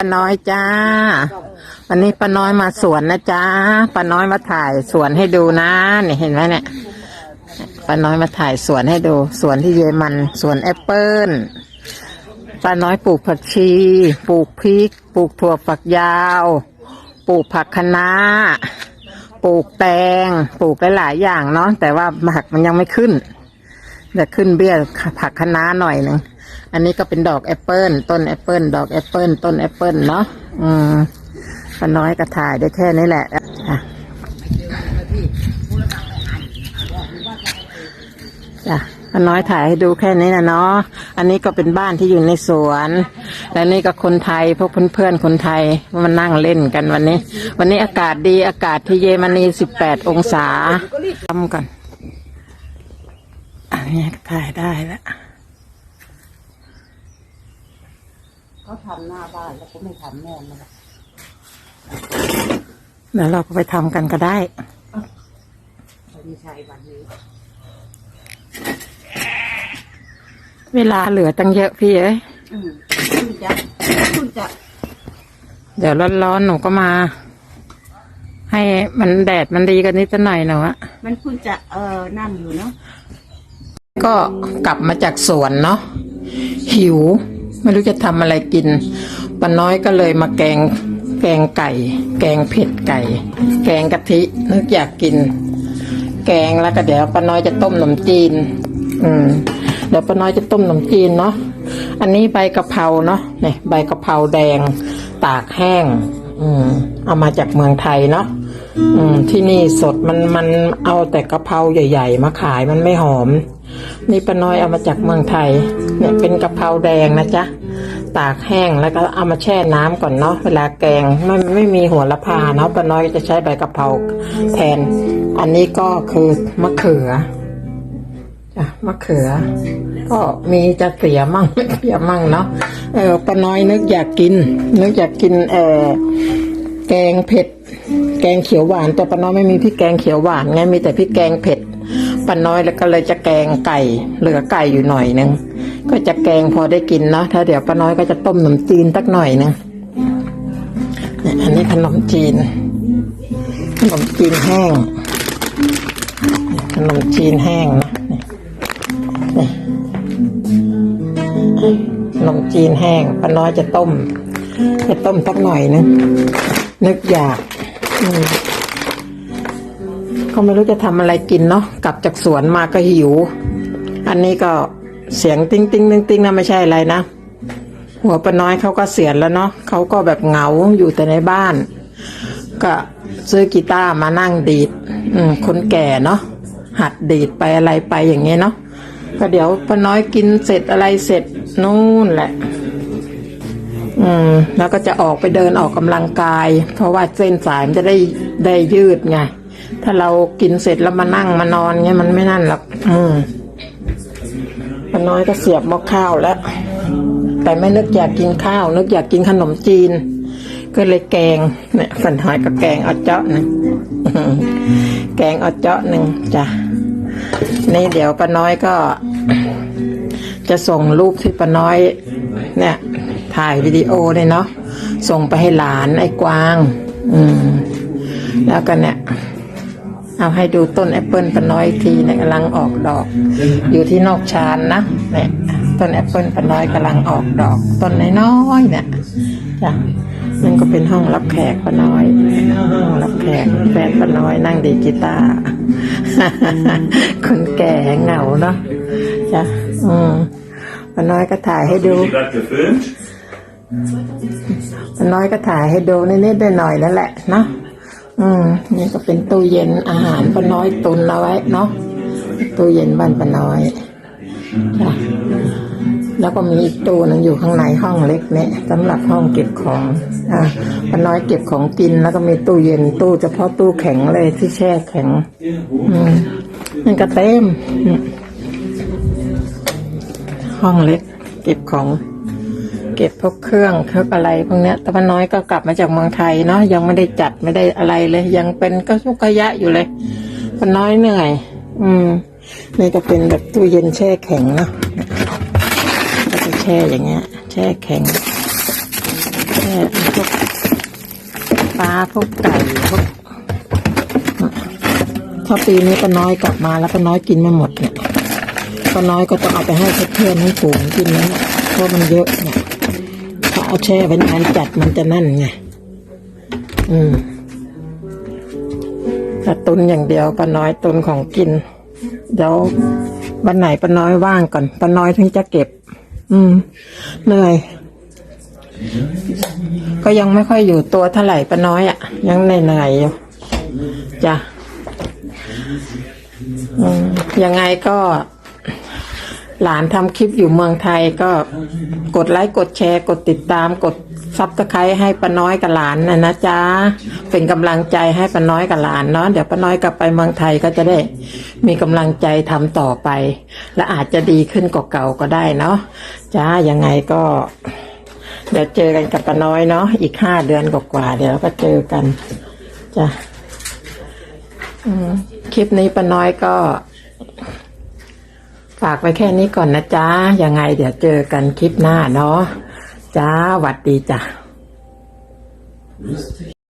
ป้าน้อยจ้า วันนี้ป้าน้อยมาสวนนะจ้าป้าน้อยมาถ่ายสวนให้ดูนะนี่เห็นไหมเนี่ยป้าน้อยมาถ่ายสวนให้ดู สวนที่เยอรมันสวนแอปเปิลป้าน้อยปลูกผักชี ปลูกพริก ปลูกถั่วฝักยาว ปลูกผักคะน้า ปลูกแตง ปลูกหลายๆอย่างเนาะแต่ว่าผักมันยังไม่ขึ้นจะขึ้นเบี้ยผักคะน้าหน่อยหนึ่ง อันนี้ก็เป็นดอกแอปเปิลต้นแอปเปิลดอกแอปเปิลต้นแอปเปิลเนาะอืมป้าน้อยก็ถ่ายได้แค่นี้แหละอะจ้ะป้าน้อยถ่ายให้ดูแค่นี้นะเนาะ อันนี้ก็เป็นบ้านที่อยู่ในสวน และนี่ก็คนไทยพวกเพื่อนๆคนไทยมานั่งเล่นกันวันนี้ วันนี้อากาศดีอากาศที่เยอรมนีสิบแปดองศาทำกัน อันนี้ถ่ายได้แล้ว เขาทำหน้าบ้านแล้วก็ไม่ทำแม่มันละเดี๋ยวเราก็ไปทำกันก็ได้ เขาไม่ใช่วันนี้เวลาเหลือตั้งเยอะพี่เอ้ยอืมคุณจะคุณจะเดี๋ยวร้อนๆหนูก็มา ให้มันแดดมันดีกันนิดหน่อยหนูอะมันคุณจะเอ่อนั่นอยู่เนาะก็กลับมาจากสวนเนาะหิว ไม่รู้จะทำอะไรกินป้าน้อยก็เลยมาแกงแกงไก่ แกงเผ็ดไก่ แกงกะทินึกอยากกิน แกงแล้วก็เดี๋ยวป้าน้อยจะต้มขนมจีน อืมเดี๋ยวป้าน้อยจะต้มขนมจีนเนาะอันนี้ใบกะเพราเนาะเนี่ยใบกะเพราแดง ตากแห้ง อืม เอามาจากเมืองไทยเนาะอืม ที่นี่สดมันมันเอาแต่กะเพราใหญ่ ๆ มาขายมันไม่หอม นี่ป้าน้อยเอามาจากเมืองไทยเนี่ยเป็นกะเพราแดงนะจ๊ะตากแห้งแล้วก็เอามาแช่น้ำก่อนเนาะเวลาแกงไม่ไม่มีหัวละพาเนาะป้าน้อยจะใช้ใบกะเพราแทน อันนี้ก็คือมะเขือจ้ะมะเขือ ก็มีจะเสียมั่งไม่เสียมั่งเนาะเออป้าน้อยนึกอยากกิน นึกอยากกินเออแกงเผ็ด แกงเขียวหวานแต่ป้าน้อยไม่มีพริกแกงเขียวหวานไงมีแต่พริกแกงเผ็ด ป้าน้อยแล้วก็เลยจะแกงไก่ เหลือไก่อยู่หน่อยนึงก็จะแกงพอได้กินเนาะถ้าเดี๋ยวป้าน้อยก็จะต้มขนมจีนสักหน่อยนึงเนี่ยอันนี้ขนมจีน ขนมจีนแห้ง ขนมจีนแห้งนะนี่นี่ขนมจีนแห้งป้าน้อยจะต้ม จะต้มสักหน่อยนึงนึกอยาก อืม ก็ไม่รู้จะทำอะไรกินเนาะกลับจากสวนมาก็หิว อันนี้ก็เสียงติ้งติ้งติ้งติ้งนะไม่ใช่อะไรนะ หัวปน้อยเขาก็เสียแล้วเนาะเขาก็แบบเหงาอยู่แต่ในบ้าน ก็ซื้อกีตาร์มานั่งดีดอคนแก่เนาะหัดดีดไปอะไรไปอย่างเงี้ยเนาะก็เดี๋ยวปน้อยกินเสร็จอะไรเสร็จนู่นแหละ อืม แล้วก็จะออกไปเดินออกกำลังกาย เพราะว่าเส้นสายมันจะได้ได้ยืดไง ถ้าเรากินเสร็จแล้วมานั่งมานอนเงี้ยมันไม่นั่นหรอกอืมป้าน้อยก็เสียบหม้อข้าวแล้ว แต่ไม่นึกอยากกินข้าว นึกอยากกินขนมจีน ก็เลยแกงเนี่ยฝันหอยกับแกงเอาเจาะหนึ่งแกงเอาเจาะหนึ่งจ้ะนี่เดี๋ยวป้าน้อยก็ จะส่งรูปที่ป้าน้อย เนี่ย ถ่ายวิดีโอเนี่ยเนาะส่งไปให้หลานไอ้กวาง อืม แล้วก็เนี่ย เอาให้ดูต้นแอปเปิลปาน้อยทีเนี่ยกำลังออกดอก อยู่ที่นอกชานนะเนี่ยต้นแอปเปิลปาน้อยกำลังออกดอก ต้นน้อยๆเนี่ยจ้ะนั่นก็เป็นห้องรับแขกปาน้อยห้องรับแขกแฟนปาน้อยนั่งดีกีตาร์คนแก่เหงาเนาะจ้ะอืมป้าน้อยก็ถ่ายให้ดูปาน้อยก็ถ่ายให้ดูนิดๆหน่อยๆนั่นแหละเนาะ อืมนี่ก็เป็นตู้เย็นอาหารป้าน้อยตุนเอาไว้เนาะตู้เย็นบ้านป้าน้อยจ้ะแล้วก็มีอีกตู้หนึงอยู่ข้างในห้องเล็กเนี่ยสำหรับห้องเก็บของอ่าป้าน้อยเก็บของกินแล้วก็มีตู้เย็นตู้เฉพาะตู้แข็งเลยที่แช่แข็ง อืมมันก็เต็มห้องเล็ก เก็บของ เก็บพวกเครื่องเครื่องอะไรพวกเนี้ย แต่ป้าน้อยก็กลับมาจากเมืองไทยเนาะยังไม่ได้จัดไม่ได้อะไรเลย ยังเป็นก็สุกยะอยู่เลยป้าน้อยเหนื่อย อืมนี่ก็เป็นแบบตู้เย็นแช่แข็งเนาะก็จะแช่อย่างเงี้ย แช่แข็งแช่พวกปลาพวกไก่พวกถ้าปีนี้ป้าน้อยกลับมาแล้วป้าน้อยกินไม่หมดเนี่ยป้าน้อยก็ต้องเอาไปให้เพื่อนๆให้ฝูงกินนะเนี่ยเพราะมันเยอะเนี่ย เอาแช่ไว้นานจัดมันจะนั่นไง อืมถ้าตุนอย่างเดียวป้าน้อยตุนของกิน เดี๋ยววันไหนป้าน้อยว่างก่อนป้าน้อยถึงจะเก็บ อืมเหนื่อย ก็ยังไม่ค่อยอยู่ตัวเท่าไหร่ป้าน้อยอะ่ะ ยังเหนื่อยๆอยู่จ้ะยังไงก็ หลานทำคลิปอยู่เมืองไทยก็กดไลค์กดแชร์ กดติดตามกดซับสไครต์ให้ป้าน้อยกับหลานนะนะจ๊ะเป็นกำลังใจให้ป้าน้อยกับหลานเนาะเดี๋ยวป้าน้อยกลับไปเมืองไทยก็จะได้มีกำลังใจทำต่อไป และอาจจะดีขึ้นกว่าเก่าก็ได้เนาะจ้ายังไงก็ เดี๋ยวเจอกันกับป้าน้อยเนาะอีกห้าเดือนกว่าๆเดี๋ยวก็เจอกันจ้ะคลิปนี้ป้าน้อยก็ ฝากไว้แค่นี้ก่อนนะจ๊ะ ยังไงเดี๋ยวเจอกันคลิปหน้าเนาะ จ้าหวัดดีจ้ะ